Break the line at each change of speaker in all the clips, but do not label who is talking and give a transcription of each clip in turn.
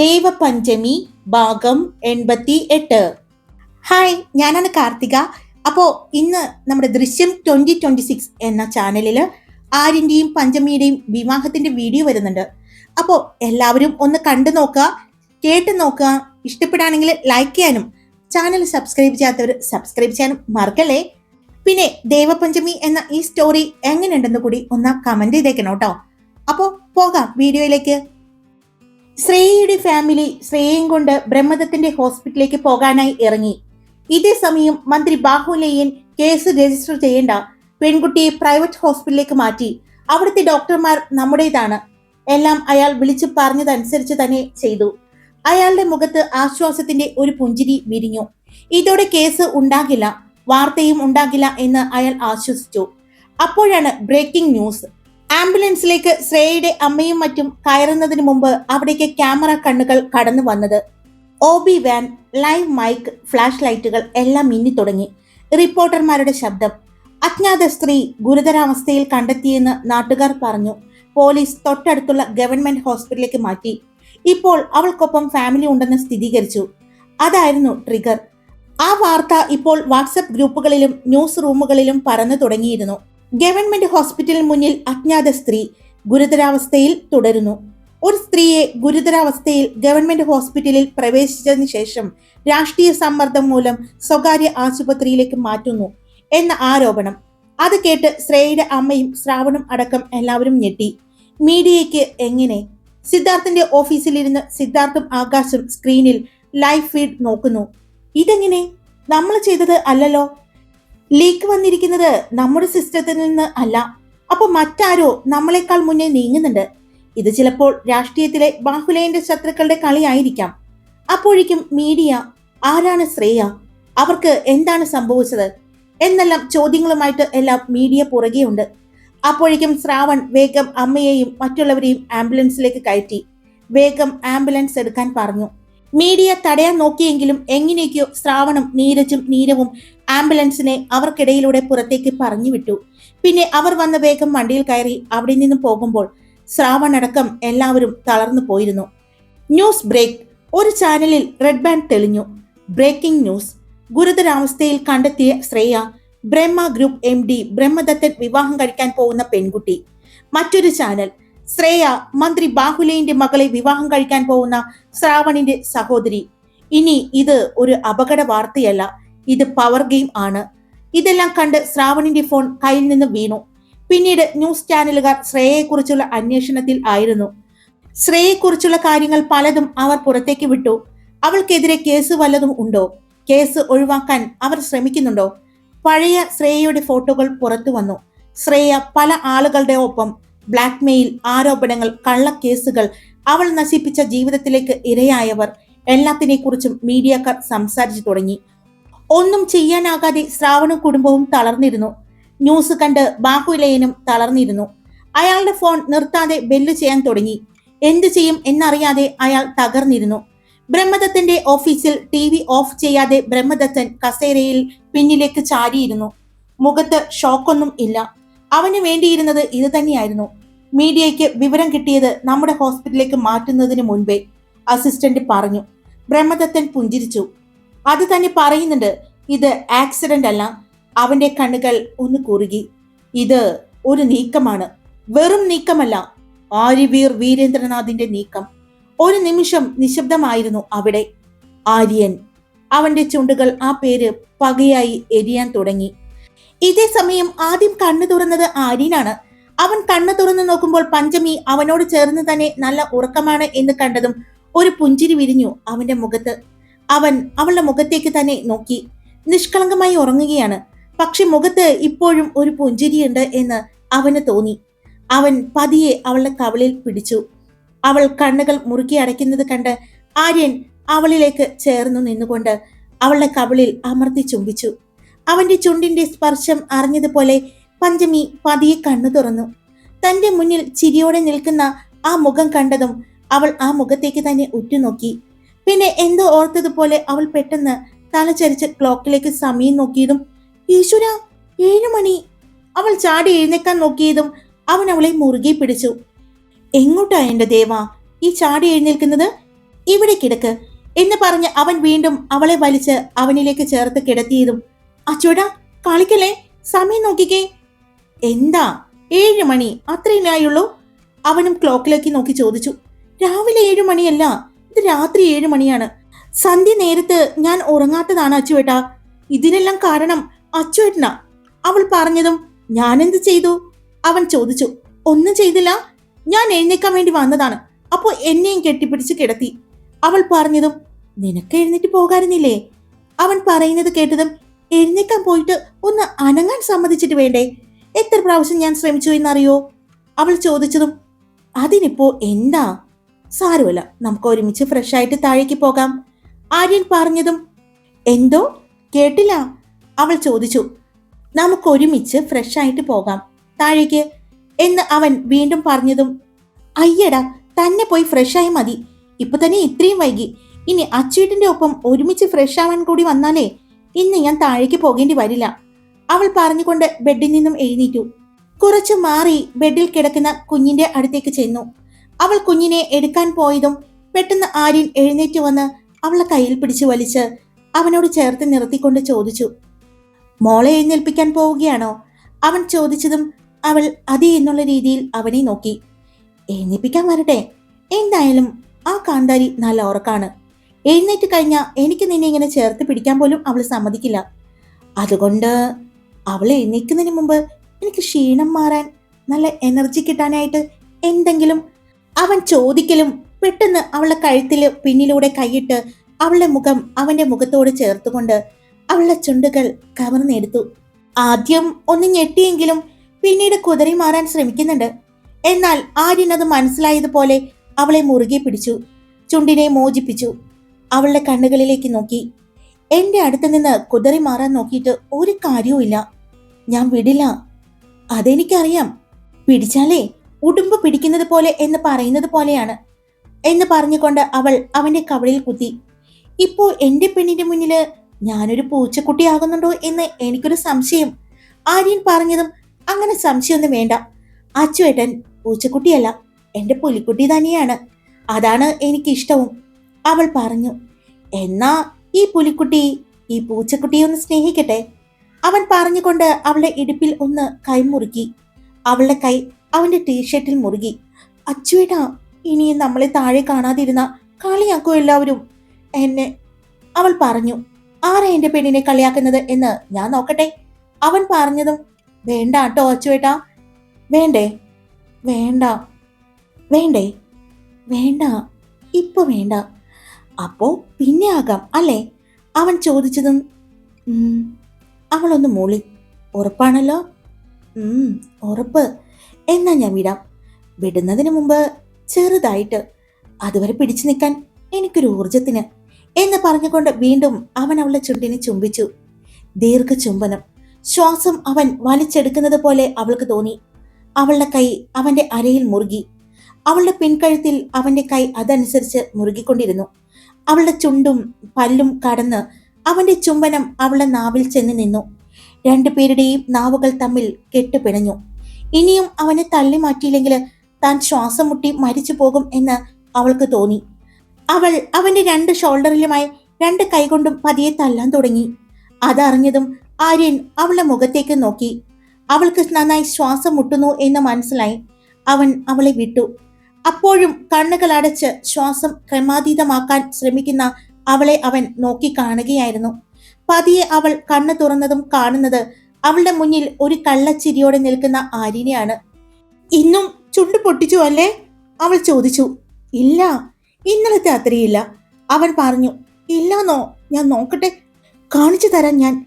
ദേവപഞ്ചമി ഭാഗം എൺപത്തി എട്ട് ഹായ് ഞാനാണ് കാർത്തിക. അപ്പോൾ ഇന്ന് നമ്മുടെ ദൃശ്യം ട്വന്റി ട്വന്റി സിക്സ് എന്ന ചാനലിൽ ആര്യന്റെയും പഞ്ചമിയുടെയും വിവാഹത്തിന്റെ വീഡിയോ വരുന്നുണ്ട്. അപ്പോൾ എല്ലാവരും ഒന്ന് കണ്ടു നോക്കുക കേട്ട് നോക്കുക. ഇഷ്ടപ്പെടുകയാണെങ്കിൽ ലൈക്ക് ചെയ്യാനും ചാനൽ സബ്സ്ക്രൈബ് ചെയ്യാത്തവർ സബ്സ്ക്രൈബ് ചെയ്യാനും മറക്കല്ലേ? പിന്നെ ദേവപഞ്ചമി എന്ന ഈ സ്റ്റോറി എങ്ങനെയുണ്ടെന്ന് കൂടി ഒന്ന് കമന്റ് ചെയ്തേക്കണം കേട്ടോ. അപ്പോൾ പോകാം വീഡിയോയിലേക്ക്. ശ്രേയയുടെ ഫാമിലി ശ്രേയയും കൊണ്ട് ബ്രഹ്മദത്തിന്റെ ഹോസ്പിറ്റലിലേക്ക് പോകാനായി ഇറങ്ങി. ഇതേ സമയം മന്ത്രി ബാഹുലയൻ കേസ് രജിസ്റ്റർ ചെയ്യേണ്ട പെൺകുട്ടിയെ പ്രൈവറ്റ് ഹോസ്പിറ്റലിലേക്ക് മാറ്റി. അവിടുത്തെ ഡോക്ടർമാർ നമ്മുടേതാണ്. എല്ലാം അയാൾ വിളിച്ചു പറഞ്ഞതനുസരിച്ച് തന്നെ ചെയ്തു. അയാളുടെ മുഖത്ത് ആശ്വാസത്തിന്റെ ഒരു പുഞ്ചിരി വിരിഞ്ഞു. ഇതോടെ കേസ് ഉണ്ടാകില്ല. വാർത്തയും ഉണ്ടാകില്ല എന്ന് അയാൾ ആശ്വസിച്ചു. അപ്പോഴാണ് ബ്രേക്കിംഗ് ന്യൂസ് ആംബുലൻസിലേക്ക് ശ്രേയയുടെ അമ്മയും മറ്റും കയറുന്നതിന് മുമ്പ് അവിടേക്ക് ക്യാമറ കണ്ണുകൾ കടന്നു വന്നത്. O B van live mic flash ലൈറ്റുകൾ എല്ലാം മിന്നി തുടങ്ങി. റിപ്പോർട്ടർമാരുടെ ശബ്ദം. അജ്ഞാത സ്ത്രീ ഗുരുതരാവസ്ഥയിൽ കണ്ടെത്തിയെന്ന് നാട്ടുകാർ പറഞ്ഞു. പോലീസ് തൊട്ടടുത്തുള്ള ഗവൺമെന്റ് ഹോസ്പിറ്റലിലേക്ക് മാറ്റി. ഇപ്പോൾ അവൾക്കൊപ്പം ഫാമിലി ഉണ്ടെന്ന് സ്ഥിരീകരിച്ചു. അതായിരുന്നു ട്രിഗർ. ആ വാർത്ത ഇപ്പോൾ വാട്സപ്പ് ഗ്രൂപ്പുകളിലും ന്യൂസ് റൂമുകളിലും പറന്നു തുടങ്ങിയിരുന്നു. ഗവൺമെന്റ് ഹോസ്പിറ്റലിന് മുന്നിൽ അജ്ഞാത സ്ത്രീ ഗുരുതരാവസ്ഥയിൽ തുടരുന്നു. ഒരു സ്ത്രീയെ ഗുരുതരാവസ്ഥയിൽ ഗവൺമെന്റ് ഹോസ്പിറ്റലിൽ പ്രവേശിച്ചതിന് ശേഷം രാഷ്ട്രീയ സമ്മർദ്ദം മൂലം സ്വകാര്യ ആശുപത്രിയിലേക്ക് മാറ്റുന്നു എന്ന ആരോപണം. അത് കേട്ട് ശ്രേയയുടെ അമ്മയും ശ്രാവണും അടക്കം എല്ലാവരും ഞെട്ടി. മീഡിയയ്ക്ക് എങ്ങനെ? സിദ്ധാർത്ഥിന്റെ ഓഫീസിലിരുന്ന് സിദ്ധാർത്ഥും ആകാശും സ്ക്രീനിൽ ലൈവ് ഫീഡ് നോക്കുന്നു. ഇതെങ്ങനെ? നമ്മൾ ചെയ്തത് അല്ലല്ലോ. ലീക്ക് വന്നിരിക്കുന്നത് നമ്മുടെ സിസ്റ്റത്തിൽ നിന്ന് അല്ല. അപ്പൊ മറ്റാരോ നമ്മളെക്കാൾ മുന്നേ നീങ്ങുന്നുണ്ട്. ഇത് ചിലപ്പോൾ രാഷ്ട്രീയത്തിലെ ബാഹുലയന്റെ ശത്രുക്കളുടെ കളിയായിരിക്കാം. അപ്പോഴേക്കും മീഡിയ ആരാണ് ശ്രേയ? അവർക്ക് എന്താണ് സംഭവിച്ചത്? എന്നെല്ലാം ചോദ്യങ്ങളുമായിട്ട് എല്ലാം മീഡിയ പുറകെയുണ്ട്. അപ്പോഴേക്കും ശ്രാവൺ വേഗം അമ്മയെയും മറ്റുള്ളവരെയും ആംബുലൻസിലേക്ക് കയറ്റി. വേഗം ആംബുലൻസ് എടുക്കാൻ പറഞ്ഞു. മീഡിയ തടയാൻ നോക്കിയെങ്കിലും എങ്ങനെയൊക്കെയോ ശ്രാവണും നീരജും നീരവും ആംബുലൻസിനെ അവർക്കിടയിലൂടെ പുറത്തേക്ക് പറഞ്ഞു വിട്ടു പിന്നെ അവർ വന്ന വേഗം വണ്ടിയിൽ കയറി അവിടെ നിന്ന് പോകുമ്പോൾ ശ്രാവൺ അടക്കം എല്ലാവരും തളർന്നു പോയിരുന്നു. News break. ഒരു ചാനലിൽ റെഡ് ബാൻഡ് തെളിഞ്ഞു. Breaking news. ഗുരുതരാവസ്ഥയിൽ കണ്ടെത്തിയ Shreya Brahma group M D Brahmadathan വിവാഹം കഴിക്കാൻ പോകുന്ന പെൺകുട്ടി. മറ്റൊരു ചാനൽ. ശ്രേയ മന്ത്രി ബാഹുലേന്റെ മകളെ വിവാഹം കഴിക്കാൻ പോകുന്ന ശ്രാവണിന്റെ സഹോദരി. ഇനി ഇത് ഒരു അപകട വാർത്തയല്ല. ഇത് പവർ ഗെയിം ആണ്. ഇതെല്ലാം കണ്ട് ശ്രാവണിന്റെ ഫോൺ കയ്യിൽ നിന്ന് വീണു. പിന്നീട് ന്യൂസ് ചാനലുകാർ ശ്രേയയെക്കുറിച്ചുള്ള അന്വേഷണത്തിൽ ആയിരുന്നു. ശ്രേയയെക്കുറിച്ചുള്ള കാര്യങ്ങൾ പലതും അവർ പുറത്തേക്ക് വിട്ടു. അവൾക്കെതിരെ കേസ് വല്ലതും ഉണ്ടോ? കേസ് ഒഴിവാക്കാൻ അവർ ശ്രമിക്കുന്നുണ്ടോ? പഴയ ശ്രേയയുടെ ഫോട്ടോകൾ പുറത്തു വന്നു. ശ്രേയ പല ആളുകളുടെ ഒപ്പം ബ്ലാക്ക്മെയിൽ ആരോപണങ്ങൾ കള്ളക്കേസുകൾ അവൾ നശിപ്പിച്ച ജീവിതത്തിലേക്ക് ഇരയായവർ എല്ലാത്തിനെക്കുറിച്ചും മീഡിയക്കാർ സംസാരിച്ചു തുടങ്ങി. ഒന്നും ചെയ്യാനാകാതെ ശ്രാവണും കുടുംബവും തളർന്നിരുന്നു. ന്യൂസ് കണ്ട് ബാഹുലയനും തളർന്നിരുന്നു. അയാളുടെ ഫോൺ നിർത്താതെ ബെല്ല് ചെയ്യാൻ തുടങ്ങി. എന്തു ചെയ്യും എന്നറിയാതെ അയാൾ തകർന്നിരുന്നു. ബ്രഹ്മദത്തന്റെ ഓഫീസിൽ ടി വി ഓഫ് ചെയ്യാതെ ബ്രഹ്മദത്തൻ കസേരയിൽ പിന്നിലേക്ക് ചാരിയിരുന്നു. മുഖത്ത് ഷോക്കൊന്നും ഇല്ല. അവന് വേണ്ടിയിരുന്നത് ഇത് തന്നെയായിരുന്നു. മീഡിയയ്ക്ക് വിവരം കിട്ടിയത് നമ്മുടെ ഹോസ്പിറ്റലിലേക്ക് മാറ്റുന്നതിന് മുൻപേ അസിസ്റ്റന്റ് പറഞ്ഞു. ബ്രഹ്മദത്തൻ പുഞ്ചിരിച്ചു. അത് തന്നെ പറയുന്നുണ്ട് ഇത് ആക്സിഡന്റ് അല്ല. അവന്റെ കണ്ണുകൾ ഒന്ന് കുറുകി. ഇത് ഒരു നീക്കമാണ്. വെറും നീക്കമല്ല ആര്യവീർ വീരേന്ദ്രനാഥിന്റെ നീക്കം. ഒരു നിമിഷം നിശബ്ദമായിരുന്നു അവിടെ ആര്യൻ. അവന്റെ ചുണ്ടുകൾ ആ പേര് പകയായി എരിയാൻ തുടങ്ങി. ഇതേ സമയം ആദ്യം കണ്ണു തുറന്നത് ആര്യനാണ്. അവൻ കണ്ണു തുറന്നു നോക്കുമ്പോൾ പഞ്ചമി അവനോട് ചേർന്ന് തന്നെ നല്ല ഉറക്കമാണ് എന്ന് കണ്ടതും ഒരു പുഞ്ചിരി വിരിഞ്ഞു അവന്റെ മുഖത്ത്. അവൻ അവളുടെ മുഖത്തേക്ക് തന്നെ നോക്കി. നിഷ്കളങ്കമായി ഉറങ്ങുകയാണ്. പക്ഷെ മുഖത്ത് ഇപ്പോഴും ഒരു പുഞ്ചിരിയുണ്ട് എന്ന് അവന് തോന്നി. അവൻ പതിയെ അവളുടെ കവളിൽ പിടിച്ചു. അവൾ കണ്ണുകൾ മുറുക്കി അടയ്ക്കുന്നത് കണ്ട് ആര്യൻ അവളിലേക്ക് ചേർന്നു നിന്നുകൊണ്ട് അവളുടെ കവളിൽ അമർത്തി ചുംബിച്ചു. അവന്റെ ചുണ്ടിന്റെ സ്പർശം അറിഞ്ഞതുപോലെ പഞ്ചമി പതിയെ കണ്ണു തുറന്നു. തന്റെ മുന്നിൽ ചിരിയോടെ നിൽക്കുന്ന ആ മുഖം കണ്ടതും അവൾ ആ മുഖത്തേക്ക് തന്നെ ഉറ്റുനോക്കി. പിന്നെ എന്തോ ഓർത്തതുപോലെ അവൾ പെട്ടെന്ന് തലചരിച്ച് ക്ലോക്കിലേക്ക് സമയം നോക്കിയതും ഈശ്വര ഏഴു മണി. അവൾ ചാടി എഴുന്നേക്കാൻ നോക്കിയതും അവൻ അവളെ മുറുകെ പിടിച്ചു. എങ്ങോട്ടാ എന്റെ ദേവ? ഈ ചാടി എഴുന്നേൽക്കുന്നത്? ഇവിടെ കിടക്ക് എന്ന് പറഞ്ഞ് അവൻ വീണ്ടും അവളെ വലിച്ച് അവനിലേക്ക് ചേർത്ത് കിടത്തിയതും അച്ചോടാ കളിക്കല്ലേ? സമയം നോക്കിക്കേ. എന്താ? ഏഴ് മണി അത്രയില്ലായുള്ളൂ അവനും ക്ലോക്കിലേക്ക് നോക്കി ചോദിച്ചു. രാവിലെ ഏഴു മണിയല്ല ഇത് രാത്രി ഏഴ് മണിയാണ്. സന്ധ്യ നേരത്ത് ഞാൻ ഉറങ്ങാത്തതാണ് അച്ചുവേട്ടാ. ഇതിനെല്ലാം കാരണം അച്ചുവേട്ടനാ. അവൾ പറഞ്ഞതും ഞാനെന്ത് ചെയ്തു? അവൻ ചോദിച്ചു. ഒന്നും ചെയ്തില്ല. ഞാൻ എഴുന്നേക്കാൻ വേണ്ടി വന്നതാണ്. അപ്പോൾ എന്നെയും കെട്ടിപ്പിടിച്ച് കിടത്തി. അവൾ പറഞ്ഞതും നിനക്ക് എഴുന്നേറ്റ് പോകാറുന്നില്ലേ അവൻ പറയുന്നത് കേട്ടതും എഴുന്നേക്കാൻ പോയിട്ട് ഒന്ന് അനങ്ങാൻ സമ്മതിച്ചിട്ട് വേണ്ടേ? എത്ര പ്രാവശ്യം ഞാൻ ശ്രമിച്ചു എന്നറിയോ? അവൾ ചോദിച്ചതും അതിനിപ്പോ എന്താ? സാരമല്ല നമുക്ക് ഒരുമിച്ച് ഫ്രഷ് ആയിട്ട് താഴേക്ക് പോകാം. ആര്യൻ പറഞ്ഞതും എന്തോ? കേട്ടില്ല. അവൾ ചോദിച്ചു നമുക്ക് ഒരുമിച്ച് ഫ്രഷ് ആയിട്ട് പോകാം. താഴേക്ക്. എന്ന് അവൻ വീണ്ടും പറഞ്ഞതും അയ്യടാ തന്നെ പോയി ഫ്രഷ് ആയി മതി. ഇപ്പൊ തന്നെ ഇത്രയും വൈകി. ഇനി അച്ചീട്ടിന്റെ ഒപ്പം ഒരുമിച്ച് ഫ്രഷ് ആവാൻ കൂടി വന്നാലേ ഇന്ന് ഞാൻ താഴേക്ക് പോകേണ്ടി വരില്ല. അവൾ പറഞ്ഞുകൊണ്ട് ബെഡിൽ നിന്നും എഴുന്നേറ്റു. കുറച്ചു മാറി ബെഡിൽ കിടക്കുന്ന കുഞ്ഞിന്റെ അടുത്തേക്ക് ചെന്നു. അവൾ കുഞ്ഞിനെ എടുക്കാൻ പോയതും പെട്ടെന്ന് ആര്യൻ എഴുന്നേറ്റ് വന്ന് അവളെ കയ്യിൽ പിടിച്ചു വലിച്ച് അവനോട് ചേർത്ത് നിർത്തിക്കൊണ്ട് ചോദിച്ചു മോളെ എഴുന്നേൽപ്പിക്കാൻ പോവുകയാണോ? അവൻ ചോദിച്ചതും അവൾ അതി എന്നുള്ള രീതിയിൽ അവനെ നോക്കി എഴുന്നേൽപ്പിക്കാൻ വരട്ടെ. എന്തായാലും ആ കാന്താരി നല്ല ഉറക്കാണ്. എഴുന്നേറ്റ് കഴിഞ്ഞാൽ എനിക്ക് നിന്നെ ഇങ്ങനെ ചേർത്ത് പിടിക്കാൻ പോലും അവൾ സമ്മതിക്കില്ല. അതുകൊണ്ട് അവൾ എഴുന്നേൽക്കുന്നതിന് മുമ്പ് എനിക്ക് ക്ഷീണം മാറാൻ നല്ല എനർജി കിട്ടാനായിട്ട് എന്തെങ്കിലും അവൻ ചോദിക്കലും പെട്ടെന്ന് അവളെ കഴുത്തിൽ പിന്നിലൂടെ കൈയിട്ട് അവളുടെ മുഖം അവന്റെ മുഖത്തോട് ചേർത്തുകൊണ്ട് അവളുടെ ചുണ്ടുകൾ കവർന്നെടുത്തു ആദ്യം ഒന്ന് ഞെട്ടിയെങ്കിലും പിന്നീട് കുതിരി മാറാൻ ശ്രമിക്കുന്നുണ്ട്. എന്നാൽ ആര്യൻ അത് മനസ്സിലായതുപോലെ അവളെ മുറുകെ പിടിച്ചു ചുണ്ടിനെ മോചിപ്പിച്ചു അവളുടെ കണ്ണുകളിലേക്ക് നോക്കി. എന്റെ അടുത്ത് നിന്ന് കുതിരി മാറാൻ നോക്കിയിട്ട് ഒരു കാര്യവുമില്ല. ഞാൻ വിടില്ല. അതെനിക്കറിയാം. പിടിച്ചാലേ ഉടുമ്പ് പിടിക്കുന്നത് പോലെ എന്ന് പറയുന്നത് പോലെയാണ് എന്ന് പറഞ്ഞുകൊണ്ട് അവൾ അവന്റെ കവളിൽ കുത്തി. ഇപ്പോൾ എന്റെ പെണ്ണിന്റെ മുന്നിൽ ഞാനൊരു പൂച്ചക്കുട്ടിയാകുന്നുണ്ടോ എന്ന് എനിക്കൊരു സംശയം. ആര്യൻ പറഞ്ഞതും അങ്ങനെ സംശയമൊന്നും വേണ്ട. അച്ചുവേട്ടൻ പൂച്ചക്കുട്ടിയല്ല എന്റെ പുലിക്കുട്ടി തന്നെയാണ്. അതാണ് എനിക്കിഷ്ടവും. അവൾ പറഞ്ഞു എന്നാ ഈ പുലിക്കുട്ടി ഈ പൂച്ചക്കുട്ടിയെ ഒന്ന് സ്നേഹിക്കട്ടെ. അവൻ പറഞ്ഞുകൊണ്ട് അവളെ ഇടുപ്പിൽ ഒന്ന് കൈമുറുക്കി അവളുടെ കൈ അവന്റെ ടീഷർട്ടിൽ മുറുകി. അച്ചുവേട്ടാ ഇനിയും നമ്മളെ താഴെ കാണാതിരുന്ന കളിയാക്കോ എല്ലാവരും. എന്നെ അവൾ പറഞ്ഞു. ആരാ എന്റെ പെണ്ണിനെ കളിയാക്കുന്നത് എന്ന് ഞാൻ നോക്കട്ടെ. അവൻ പറഞ്ഞതും വേണ്ട കേട്ടോ അച്ചുവേട്ടാ. വേണ്ടേ? വേണ്ട. വേണ്ടേ? വേണ്ട. ഇപ്പൊ വേണ്ട. അപ്പോ പിന്നെ ആകാം അല്ലേ? അവൻ ചോദിച്ചതും. അവളൊന്ന് മൂളി. ഉറപ്പാണല്ലോ? ഉറപ്പ്. എന്നാ ഞാൻ വിടാം. വിടുന്നതിന് മുമ്പ് ചെറുതായിട്ട് അതുവരെ പിടിച്ചു നിൽക്കാൻ എനിക്കൊരു ഊർജത്തിന് എന്ന് പറഞ്ഞുകൊണ്ട് വീണ്ടും അവൻ അവളുടെ ചുണ്ടിനെ ചുംബിച്ചു. ദീർഘചുംബനം. ശ്വാസം അവൻ വലിച്ചെടുക്കുന്നത് പോലെ അവൾക്ക് തോന്നി. അവളുടെ കൈ അവന്റെ അരയിൽ മുറുകി. അവളുടെ പിൻകഴുത്തിൽ അവന്റെ കൈ അതനുസരിച്ച് മുറുകിക്കൊണ്ടിരുന്നു. അവളുടെ ചുണ്ടും പല്ലും കടന്ന് അവന്റെ ചുംബനം അവളുടെ നാവിൽ ചെന്ന് നിന്നു. രണ്ടുപേരുടെയും നാവുകൾ തമ്മിൽ കെട്ടുപിണഞ്ഞു. ഇനിയും അവനെ തള്ളി മാറ്റിയില്ലെങ്കിൽ താൻ ശ്വാസം മുട്ടി മരിച്ചു പോകും എന്ന് അവൾക്ക് തോന്നി. അവൾ അവന്റെ രണ്ട് ഷോൾഡറിലുമായി രണ്ട് കൈകൊണ്ടും പതിയെ തല്ലാൻ തുടങ്ങി. അതറിഞ്ഞതും ആര്യൻ അവളുടെ മുഖത്തേക്ക് നോക്കി. അവൾക്ക് നന്നായി ശ്വാസം മുട്ടുന്നു എന്ന് മനസ്സിലായി. അവൻ അവളെ വിട്ടു. അപ്പോഴും കണ്ണുകൾ അടച്ച് ശ്വാസം ക്രമാതീതമാക്കാൻ ശ്രമിക്കുന്ന അവളെ അവൻ നോക്കി കാണുകയായിരുന്നു. പതിയെ അവൾ കണ്ണു തുറന്നതും കാണുന്നത് അവളുടെ മുന്നിൽ ഒരു കള്ളച്ചിരിയോടെ നിൽക്കുന്ന ആര്യനെയാണ്. ഇന്നും ചുണ്ട് പൊട്ടിച്ചു അല്ലേ? അവൾ ചോദിച്ചു. ഇല്ല ഇന്നലത്തെ അത്രയില്ല. അവൻ പറഞ്ഞു ഇല്ലാന്നോ ഞാൻ നോക്കട്ടെ. കാണിച്ചു തരാം ഞാൻ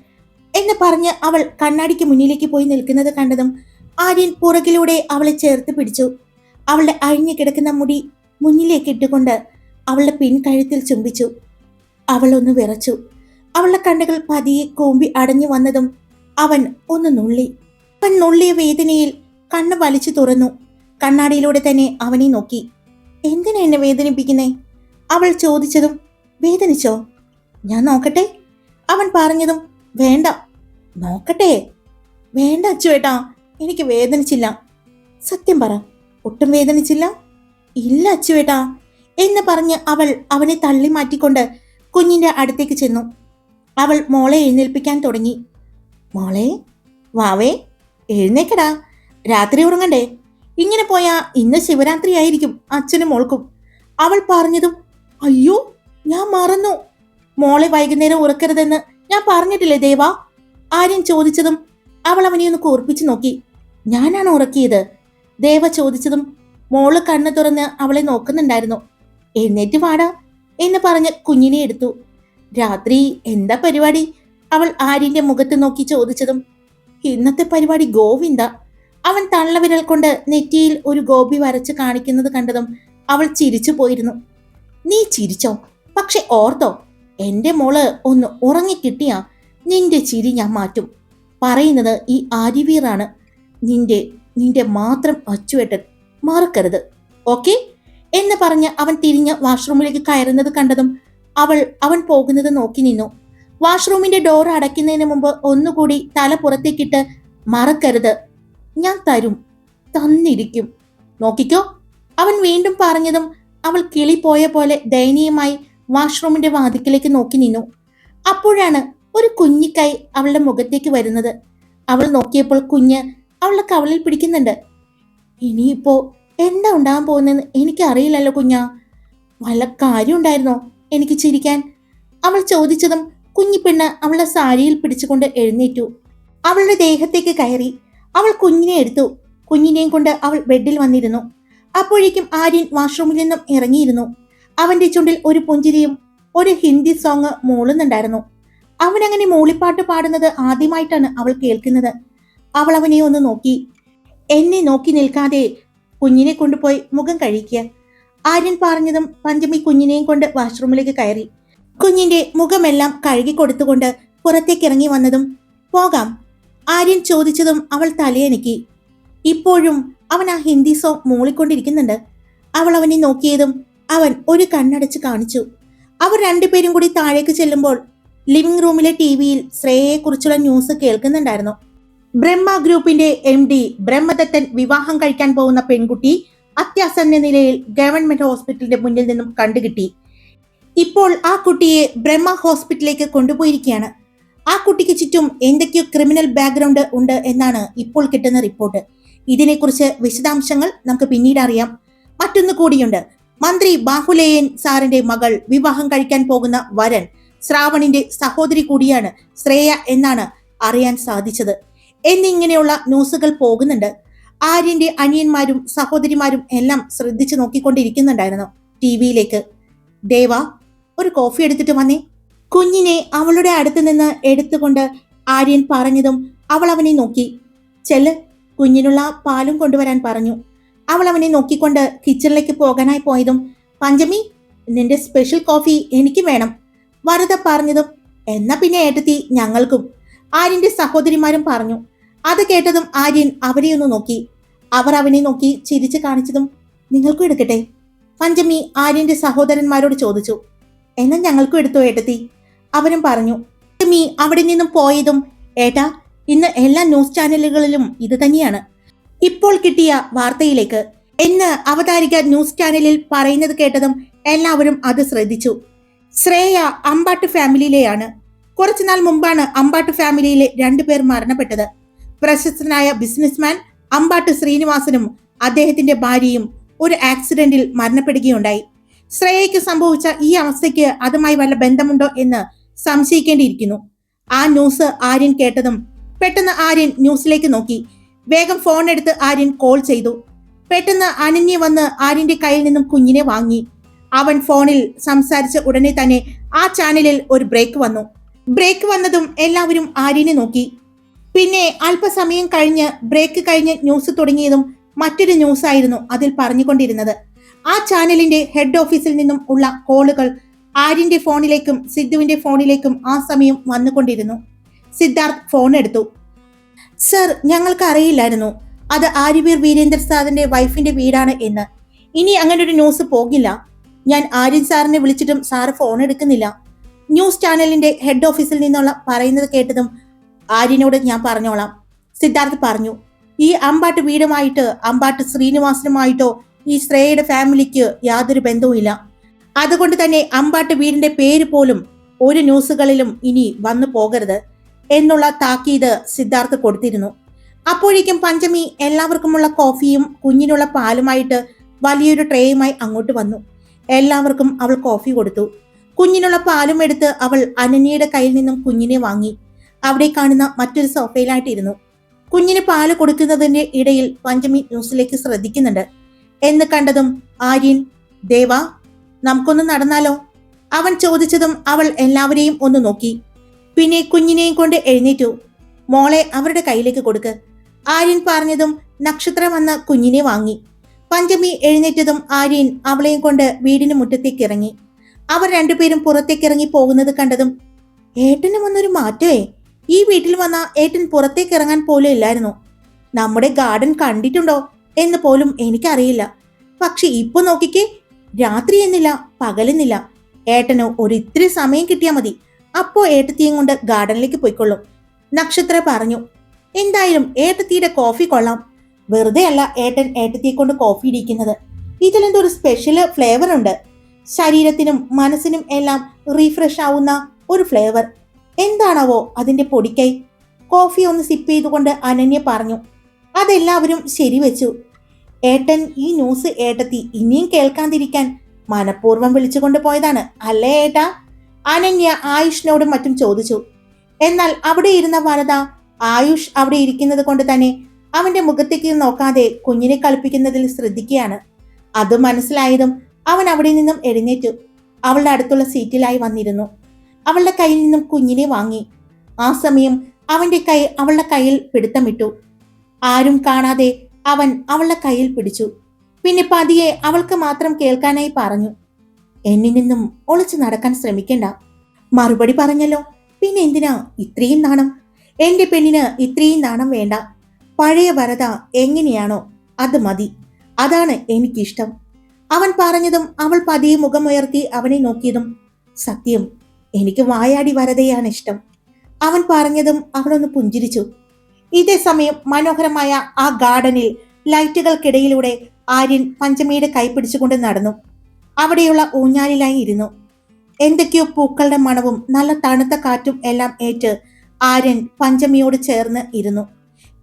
എന്ന് പറഞ്ഞ് അവൾ കണ്ണാടിക്ക് മുന്നിലേക്ക് പോയി നിൽക്കുന്നത് കണ്ടതും ആര്യൻ പുറകിലൂടെ അവളെ ചേർത്ത് പിടിച്ചു. അവളുടെ അഴിഞ്ഞു കിടക്കുന്ന മുടി മുന്നിലേക്ക് ഇട്ടുകൊണ്ട് അവളുടെ പിൻകഴുത്തിൽ ചുംബിച്ചു. അവളൊന്ന് വിറച്ചു. അവളുടെ കണ്ണുകൾ പതിയെ കൂമ്പി അടഞ്ഞു വന്നതും അവൻ ഒന്ന് നുള്ളി. അവൻ നുള്ളിയ വേദനയിൽ കണ്ണ് വലിച്ചു തുറന്നു. കണ്ണാടിയിലൂടെ തന്നെ അവനെ നോക്കി. എന്തിനാ എന്നെ വേദനിപ്പിക്കുന്നേ? അവൾ ചോദിച്ചതും വേദനിച്ചോ? ഞാൻ നോക്കട്ടെ? അവൻ പറഞ്ഞതും വേണ്ട. നോക്കട്ടെ. വേണ്ട അച്ചുവേട്ടാ എനിക്ക് വേദനിച്ചില്ല. സത്യം പറ ഒട്ടും വേദനിച്ചില്ല? ഇല്ല അച്ചുവേട്ടാ എന്ന് പറഞ്ഞ് അവൾ അവനെ തള്ളി മാറ്റിക്കൊണ്ട് കുഞ്ഞിന്റെ അടുത്തേക്ക് ചെന്നു. അവൾ മോളെ എഴുന്നേൽപ്പിക്കാൻ തുടങ്ങി. മോളെ വാവേ എഴുന്നേക്കടാ. രാത്രി ഉറങ്ങണ്ടേ. ഇങ്ങനെ പോയാ ഇന്ന് ശിവരാത്രി ആയിരിക്കും അച്ഛനും മോൾക്കും. അവൾ പറഞ്ഞതും അയ്യോ ഞാൻ മറന്നു. മോളെ വൈകുന്നേരം ഉറക്കരുതെന്ന് ഞാൻ പറഞ്ഞിട്ടില്ലേ ദേവാ? ആര്യൻ ചോദിച്ചതും അവൾ അവനെ ഒന്ന് കൂർപ്പിച്ചു നോക്കി. ഞാനാണ് ഉറക്കിയത്. ദേവ ചോദിച്ചതും മോൾ കണ്ണു തുറന്ന് അവളെ നോക്കുന്നുണ്ടായിരുന്നു. എഴുന്നേറ്റ് വാടാ എന്ന് പറഞ്ഞ് കുഞ്ഞിനെ എടുത്തു. രാത്രി എന്താ പരിപാടി? അവൾ ആര്യന്റെ മുഖത്ത് നോക്കി ചോദിച്ചതും ഇന്നത്തെ പരിപാടി ഗോവിന്ദ. അവൻ തള്ളവിരൽ കൊണ്ട് നെറ്റിയിൽ ഒരു ഗോപി വരച്ച് കാണിക്കുന്നത് കണ്ടതും അവൾ ചിരിച്ചു പോയിരുന്നു. നീ ചിരിച്ചോ? പക്ഷെ ഓർത്തോ എന്റെ മോൾ ഒന്ന് ഉറങ്ങിക്കിട്ടിയാ നിന്റെ ചിരി ഞാൻ മാറ്റും. പറയുന്നത് ഈ ആര്യവീറാണ്. നിന്റെ നിന്റെ മാത്രം അച്ചുവേട്ടൻ. മറക്കരുത്. ഓക്കെ? എന്ന് പറഞ്ഞ് അവൻ തിരിഞ്ഞ് വാഷ്റൂമിലേക്ക് കയറുന്നത് കണ്ടതും അവൾ അവൻ പോകുന്നത് നോക്കി നിന്നു. വാഷ്റൂമിന്റെ ഡോർ അടയ്ക്കുന്നതിന് മുമ്പ് ഒന്നുകൂടി തല പുറത്തേക്കിട്ട് മറക്കരുത്. ഞാൻ തരും. തന്നിരിക്കും. നോക്കിക്കോ. അവൻ വീണ്ടും പറഞ്ഞതും അവൾ കിളി പോയ പോലെ ദയനീയമായി വാഷ്റൂമിന്റെ വാതിക്കലേക്ക് നോക്കി നിന്നു. അപ്പോഴാണ് ഒരു കുഞ്ഞിക്കൈ അവളുടെ മുഖത്തേക്ക് വരുന്നത്. അവൾ നോക്കിയപ്പോൾ കുഞ്ഞ് അവളുടെ കവളിൽ പിടിക്കുന്നുണ്ട്. ഇനിയിപ്പോ എന്താ ഉണ്ടാകാൻ പോകുന്നതെന്ന് എനിക്ക് അറിയില്ലല്ലോ കുഞ്ഞാ. വല്ല കാര്യം ഉണ്ടായിരുന്നോ എനിക്ക് ചിരിക്കാൻ? അവൾ ചോദിച്ചതും കുഞ്ഞിപ്പെണ്ണ് അവളുടെ സാരിയിൽ പിടിച്ചുകൊണ്ട് എഴുന്നേറ്റു. അവളുടെ ദേഹത്തേക്ക് കയറി അവൾ കുഞ്ഞിനെ എടുത്തു. കുഞ്ഞിനെയും കൊണ്ട് അവൾ ബെഡിൽ വന്നിരുന്നു. അപ്പോഴേക്കും ആര്യൻ വാഷ്റൂമിൽ നിന്നും ഇറങ്ങിയിരുന്നു. അവന്റെ ചുണ്ടിൽ ഒരു പുഞ്ചിരിയും ഒരു ഹിന്ദി സോങ് മൂളുന്നുണ്ടായിരുന്നു. അവൻ അങ്ങനെ മൂളിപ്പാട്ട് പാടുന്നത് ആദ്യമായിട്ടാണ് അവൾ കേൾക്കുന്നത്. അവൾ അവനെ ഒന്ന് നോക്കി. എന്നെ നോക്കി നിൽക്കാതെ കുഞ്ഞിനെ കൊണ്ടുപോയി മുഖം കഴിക്കുക. ആര്യൻ പറഞ്ഞതും പഞ്ചമി കുഞ്ഞിനെയും കൊണ്ട് വാഷ്റൂമിലേക്ക് കയറി. കുഞ്ഞിന്റെ മുഖമെല്ലാം കഴുകിക്കൊടുത്തുകൊണ്ട് പുറത്തേക്ക് ഇറങ്ങി വന്നതും പോകാം. ആര്യൻ ചോദിച്ചതും അവൾ തലയനക്കി. ഇപ്പോഴും അവൻ ആ ഹിന്ദി സോങ് മൂളിക്കൊണ്ടിരിക്കുന്നുണ്ട്. അവൾ അവനെ നോക്കിയതും അവൻ ഒരു കണ്ണടച്ച് കാണിച്ചു. അവർ രണ്ടുപേരും കൂടി താഴേക്ക് ചെല്ലുമ്പോൾ ലിവിംഗ് റൂമിലെ ടി വിയിൽ ശ്രേയയെക്കുറിച്ചുള്ള ന്യൂസ് കേൾക്കുന്നുണ്ടായിരുന്നു. ബ്രഹ്മ ഗ്രൂപ്പിന്റെ എം ഡി ബ്രഹ്മദത്തൻ വിവാഹം കഴിക്കാൻ പോകുന്ന പെൺകുട്ടി അത്യാസന്ന നിലയിൽ ഗവൺമെന്റ് ഹോസ്പിറ്റലിന്റെ മുന്നിൽ നിന്നും കണ്ടുകിട്ടി. ഇപ്പോൾ ആ കുട്ടിയെ ബ്രഹ്മ ഹോസ്പിറ്റലിലേക്ക് കൊണ്ടുപോയിരിക്കുകയാണ്. ആ കുട്ടിക്ക് ചുറ്റും എന്തൊക്കെയോ ക്രിമിനൽ ബാക്ക്ഗ്രൗണ്ട് ഉണ്ട് എന്നാണ് ഇപ്പോൾ കിട്ടുന്ന റിപ്പോർട്ട്. ഇതിനെക്കുറിച്ച് വിശദാംശങ്ങൾ നമുക്ക് പിന്നീട് അറിയാം. മറ്റൊന്ന് കൂടിയുണ്ട്. മന്ത്രി ബാഹുലേയൻ സാറിന്റെ മകൾ വിവാഹം കഴിക്കാൻ പോകുന്ന വരൻ ശ്രാവണിന്റെ സഹോദരി കൂടിയാണ് ശ്രേയ എന്നാണ് അറിയാൻ സാധിച്ചത്. എന്നിങ്ങനെയുള്ള ന്യൂസുകൾ പോകുന്നുണ്ട്. ആര്യന്റെ അനിയന്മാരും സഹോദരിമാരും എല്ലാം ശ്രദ്ധിച്ചു നോക്കിക്കൊണ്ടിരിക്കുന്നുണ്ടായിരുന്നു ടി വിയിലേക്ക്. ദേവ ഒരു കോഫി എടുത്തിട്ട് വന്നേ. കുഞ്ഞിനെ അവളുടെ അടുത്ത് നിന്ന് എടുത്തുകൊണ്ട് ആര്യൻ പറഞ്ഞതും അവൾ അവനെ നോക്കി. ചെല്ല് കുഞ്ഞിനുള്ള പാലും കൊണ്ടുവരാൻ പറഞ്ഞു. അവൾ അവനെ നോക്കിക്കൊണ്ട് കിച്ചണിലേക്ക് പോകാനായി പോയതും പഞ്ചമി നിന്റെ സ്പെഷ്യൽ കോഫി എനിക്ക് വേണം. വറുത പറഞ്ഞതും എന്നാ പിന്നെ ഏട്ടത്തി ഞങ്ങൾക്കും. ആര്യന്റെ സഹോദരിമാരും പറഞ്ഞു. അത് കേട്ടതും ആര്യൻ അവരെ ഒന്ന് നോക്കി. അവർ അവനെ നോക്കി ചിരിച്ചു കാണിച്ചതും നിങ്ങൾക്കും എടുക്കട്ടെ? പഞ്ചമി ആര്യന്റെ സഹോദരന്മാരോട് ചോദിച്ചു. എന്നാൽ ഞങ്ങൾക്കും എടുത്തു ഏട്ടത്തി. അവരും പറഞ്ഞു മീ അവിടെ നിന്നും പോയതും ഏട്ടാ ഇന്ന് എല്ലാ ന്യൂസ് ചാനലുകളിലും ഇത് തന്നെയാണ്. ഇപ്പോൾ കിട്ടിയ വാർത്തയിലേക്ക് എന്ന് അവതാരിക ന്യൂസ് ചാനലിൽ പറയുന്നത് കേട്ടതും എല്ലാവരും അത് ശ്രദ്ധിച്ചു. ശ്രേയ അമ്പാട്ട് ഫാമിലിയിലെയാണ്. കുറച്ചുനാൾ മുമ്പാണ് അമ്പാട്ട് ഫാമിലിയിലെ രണ്ടുപേർ മരണപ്പെട്ടത്. പ്രശസ്തനായ ബിസിനസ്മാൻ അമ്പാട്ട് ശ്രീനിവാസനും അദ്ദേഹത്തിന്റെ ഭാര്യയും ഒരു ആക്സിഡന്റിൽ മരണപ്പെടുകയുണ്ടായി. ശ്രേയയ്ക്ക് സംഭവിച്ച ഈ അവസ്ഥയ്ക്ക് അതുമായി വല്ല ബന്ധമുണ്ടോ എന്ന് സംശയിക്കേണ്ടിയിരിക്കുന്നു. ആ ന്യൂസ് ആര്യൻ കേട്ടതും പെട്ടെന്ന് ആര്യൻ ന്യൂസിലേക്ക് നോക്കി. വേഗം ഫോൺ എടുത്ത് ആര്യൻ കോൾ ചെയ്തു. പെട്ടെന്ന് അനന്യ വന്ന് ആര്യന്റെ കയ്യിൽ നിന്നും കുഞ്ഞിനെ വാങ്ങി. അവൻ ഫോണിൽ സംസാരിച്ച ഉടനെ തന്നെ ആ ചാനലിൽ ഒരു ബ്രേക്ക് വന്നു. ബ്രേക്ക് വന്നതും എല്ലാവരും ആര്യനെ നോക്കി. പിന്നെ അല്പസമയം കഴിഞ്ഞ് ബ്രേക്ക് കഴിഞ്ഞ് ന്യൂസ് തുടങ്ങിയതും മറ്റൊരു ന്യൂസ് ആയിരുന്നു അതിൽ പറഞ്ഞുകൊണ്ടിരുന്നത്. ആ ചാനലിന്റെ ഹെഡ് ഓഫീസിൽ നിന്നും ഉള്ള കോളുകൾ ആര്യന്റെ ഫോണിലേക്കും സിദ്ധുവിന്റെ ഫോണിലേക്കും ആ സമയം വന്നുകൊണ്ടിരുന്നു. സിദ്ധാർത്ഥ് ഫോൺ എടുത്തു. സർ ഞങ്ങൾക്ക് അറിയില്ലായിരുന്നു. അത് ആര്യവീർ വീരേന്ദ്ര സാറിന്റെ വൈഫിന്റെ വീടാണ് എന്ന്. ഇനി അങ്ങനെ ഒരു ന്യൂസ് പോകില്ല. ഞാൻ ആര്യൻ സാറിനെ വിളിച്ചിട്ടും സാർ ഫോൺ എടുക്കുന്നില്ല. ന്യൂസ് ചാനലിന്റെ ഹെഡ് ഓഫീസിൽ നിന്നുള്ള പറയുന്നത് കേട്ടതും ആര്യനോട് ഞാൻ പറഞ്ഞോളാം. സിദ്ധാർത്ഥ് പറഞ്ഞു. ഈ അമ്പാട്ട് വീടുമായിട്ട് അമ്പാട്ട് ശ്രീനിവാസനുമായിട്ടോ ഈ ശ്രേയയുടെ ഫാമിലിക്ക് യാതൊരു ബന്ധവുമില്ല. അതുകൊണ്ട് തന്നെ അമ്പാട്ട് വീടിന്റെ പേര് പോലും ഒരു ന്യൂസുകളിലും ഇനി വന്നു പോകരുത് എന്നുള്ള താക്കീത് സിദ്ധാർത്ഥ് കൊടുത്തിരുന്നു. അപ്പോഴേക്കും പഞ്ചമി എല്ലാവർക്കുമുള്ള കോഫിയും കുഞ്ഞിനുള്ള പാലുമായിട്ട് വലിയൊരു ട്രേയുമായി അങ്ങോട്ട് വന്നു. എല്ലാവർക്കും അവൾ കോഫി കൊടുത്തു. കുഞ്ഞിനുള്ള പാലും എടുത്ത് അവൾ അനന്യയുടെ കയ്യിൽ നിന്നും കുഞ്ഞിനെ വാങ്ങി. അവിടെ കാണുന്ന മറ്റൊരു സോഫയിലായിട്ടിരുന്നു. കുഞ്ഞിന് പാൽ കൊടുക്കുന്നതിന്റെ ഇടയിൽ പഞ്ചമി ന്യൂസിലേക്ക് ശ്രദ്ധിക്കുന്നുണ്ട്. എന്ന് കണ്ടതും ആര്യൻ ദേവ നമുക്കൊന്ന് നടന്നാലോ? അവൻ ചോദിച്ചതും അവൾ എല്ലാവരെയും ഒന്ന് നോക്കി. പിന്നെ കുഞ്ഞിനെയും കൊണ്ട് എഴുന്നേറ്റു. മോളെ അവരുടെ കയ്യിലേക്ക് കൊടുക്ക്. ആര്യൻ പറഞ്ഞതും നക്ഷത്രം വന്ന കുഞ്ഞിനെ വാങ്ങി. പഞ്ചമി എഴുന്നേറ്റതും ആര്യൻ അവളെയും കൊണ്ട് വീടിന് മുറ്റത്തേക്ക് ഇറങ്ങി. അവർ രണ്ടുപേരും പുറത്തേക്ക് ഇറങ്ങി പോകുന്നത് കണ്ടതും ഏട്ടന് വന്നൊരു മാറ്റമേ. ഈ വീട്ടിൽ വന്ന ഏട്ടൻ പുറത്തേക്ക് ഇറങ്ങാൻ പോലും ഇല്ലായിരുന്നു. നമ്മുടെ ഗാർഡൻ കണ്ടിട്ടുണ്ടോ? എന്ന് പോലും എനിക്കറിയില്ല. പക്ഷെ ഇപ്പൊ നോക്കിക്കേ രാത്രി എന്നില്ല പകലെന്നില്ല. ഏട്ടനോ ഒരു ഇത്തിരി സമയം കിട്ടിയാൽ മതി. അപ്പോ ഏട്ടത്തിയും കൊണ്ട് ഗാർഡനിലേക്ക് പോയിക്കൊള്ളും. നക്ഷത്ര പറഞ്ഞു എന്തായാലും ഏട്ടത്തിയുടെ കോഫി കൊള്ളാം. വെറുതെ അല്ല ഏട്ടൻ ഏട്ടത്തിയെ കൊണ്ട് കോഫി ഇടിക്കുന്നത്. ഇതിലെന്തോ ഒരു സ്പെഷ്യൽ ഫ്ലേവർ ഉണ്ട്. ശരീരത്തിനും മനസ്സിനും എല്ലാം റീഫ്രഷ് ആവുന്ന ഒരു ഫ്ലേവർ എന്താണാവോ അതിന്റെ പൊടിക്കൈ? കോഫി ഒന്ന് സിപ്പ് ചെയ്തുകൊണ്ട് അനന്യ പറഞ്ഞു അതെല്ലാവരും ശരിവെച്ചു ഏട്ടൻ ഈ ന്യൂസ് ഏട്ടത്തി ഇനിയും കേൾക്കാതിരിക്കാൻ മനഃപൂർവം വിളിച്ചുകൊണ്ട് പോയതാണ് അല്ലേ ഏട്ടാ? അനന്യ ആയുഷിനോടും മറ്റും ചോദിച്ചു. എന്നാൽ അവിടെ ഇരുന്ന വനത ആയുഷ് അവിടെ ഇരിക്കുന്നത് കൊണ്ട് തന്നെ അവന്റെ മുഖത്തേക്ക് നോക്കാതെ കുഞ്ഞിനെ കളിപ്പിക്കുന്നതിൽ ശ്രദ്ധിക്കുകയാണ്. അത് മനസ്സിലായതും അവൻ അവിടെ നിന്നും എഴുന്നേറ്റു. അവളുടെ അടുത്തുള്ള സീറ്റിലായി വന്നിരുന്നു. അവളുടെ കയ്യിൽ നിന്നും കുഞ്ഞിനെ വാങ്ങി. ആ സമയം അവന്റെ കൈ അവളുടെ കയ്യിൽ പിടുത്തമിട്ടു. ആരും കാണാതെ അവൻ അവളുടെ കയ്യിൽ പിടിച്ചു. പിന്നെ പതിയെ അവൾക്ക് മാത്രം കേൾക്കാനായി പറഞ്ഞു എന്നിൽ നിന്നും ഒളിച്ചു നടക്കാൻ ശ്രമിക്കണ്ട. മറുപടി പറഞ്ഞല്ലോ പിന്നെ എന്തിനാ ഇത്രയും നാണം? എന്റെ പെണ്ണിന് ഇത്രയും നാണം വേണ്ട. പഴയ വരത എങ്ങനെയാണോ അത് മതി. അതാണ് എനിക്കിഷ്ടം. അവൻ പറഞ്ഞതും അവൾ പതിയെ മുഖമുയർത്തി അവനെ നോക്കിയതും സത്യം എനിക്ക് വായാടി വരതയാണ് ഇഷ്ടം. അവൻ പറഞ്ഞതും അവളൊന്ന് പുഞ്ചിരിച്ചു. ഇതേ സമയം മനോഹരമായ ആ ഗാർഡനിൽ ലൈറ്റുകൾക്കിടയിലൂടെ ആര്യൻ പഞ്ചമിയുടെ കൈപ്പിടിച്ചുകൊണ്ട് നടന്നു. അവിടെയുള്ള ഊഞ്ഞാലിലായി ഇരുന്നു. എന്തൊക്കെയോ പൂക്കളുടെ മണവും നല്ല തണുത്ത കാറ്റും എല്ലാം ഏറ്റ് ആര്യൻ പഞ്ചമിയോട് ചേർന്ന് ഇരുന്നു.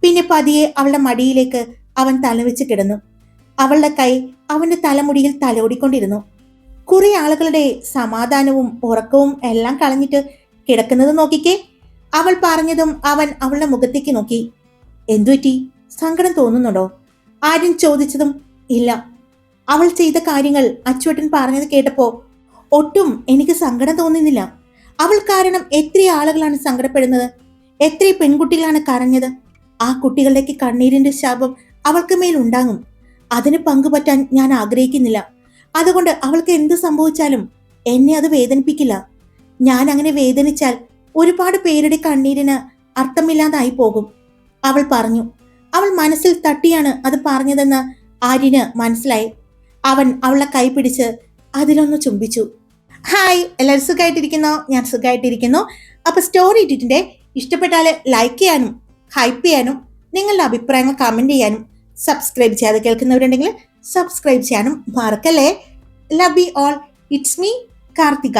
പിന്നെ പതിയെ അവളുടെ മടിയിലേക്ക് അവൻ തലവെച്ച് കിടന്നു. അവളുടെ കൈ അവന്റെ തലമുടിയിൽ തലോടിക്കൊണ്ടിരുന്നു. കുറെ ആളുകളുടെ സമാധാനവും ഉറക്കവും എല്ലാം കളഞ്ഞിട്ട് കിടക്കുന്നത് നോക്കിക്കേ. അവൾ പറഞ്ഞതും അവൻ അവളുടെ മുഖത്തേക്ക് നോക്കി. എന്തുപറ്റി സങ്കടം തോന്നുന്നുണ്ടോ? ആര്യൻ ചോദിച്ചതും ഇല്ല. അവൾ ചെയ്ത കാര്യങ്ങൾ അച്ചുവട്ടൻ പറഞ്ഞത് കേട്ടപ്പോ ഒട്ടും എനിക്ക് സങ്കടം തോന്നുന്നില്ല. അവൾ കാരണം എത്ര ആളുകളാണ് സങ്കടപ്പെടുന്നത് എത്ര പെൺകുട്ടികളാണ് കരഞ്ഞത്. ആ കുട്ടികളുടെ കണ്ണീരിന്റെ ശാപം അവൾക്ക് മേൽ ഉണ്ടാകും. അതിന് പങ്കുപറ്റാൻ ഞാൻ ആഗ്രഹിക്കുന്നില്ല. അതുകൊണ്ട് അവൾക്ക് എന്ത് സംഭവിച്ചാലും എന്നെ അത് വേദനിപ്പിക്കില്ല. ഞാൻ അങ്ങനെ വേദനിച്ചാൽ ഒരുപാട് പേരുടെ കണ്ണീരിന് അർത്ഥമില്ലാതായി പോകും. അവൾ പറഞ്ഞു അവൾ മനസ്സിൽ തട്ടിയാണ് അത് പറഞ്ഞതെന്ന് ആര്യന് മനസ്സിലായി. അവൻ അവളെ കൈ പിടിച്ച് അതിലൊന്ന് ചുംബിച്ചു. ഹായ് എല്ലാവരും സുഖമായിട്ടിരിക്കുന്നോ ഞാൻ സുഖമായിട്ടിരിക്കുന്നു അപ്പൊ സ്റ്റോറി ഇട്ടിട്ടിന്റെ ഇഷ്ടപ്പെട്ടാൽ ലൈക്ക് ചെയ്യാനും ഹൈപ്പ് ചെയ്യാനും നിങ്ങളുടെ അഭിപ്രായങ്ങൾ കമന്റ് ചെയ്യാനും സബ്സ്ക്രൈബ് ചെയ്യാതെ കേൾക്കുന്നവരുണ്ടെങ്കിൽ സബ്സ്ക്രൈബ് ചെയ്യാനും മറക്കല്ലേ? Love you all it's me Karthika.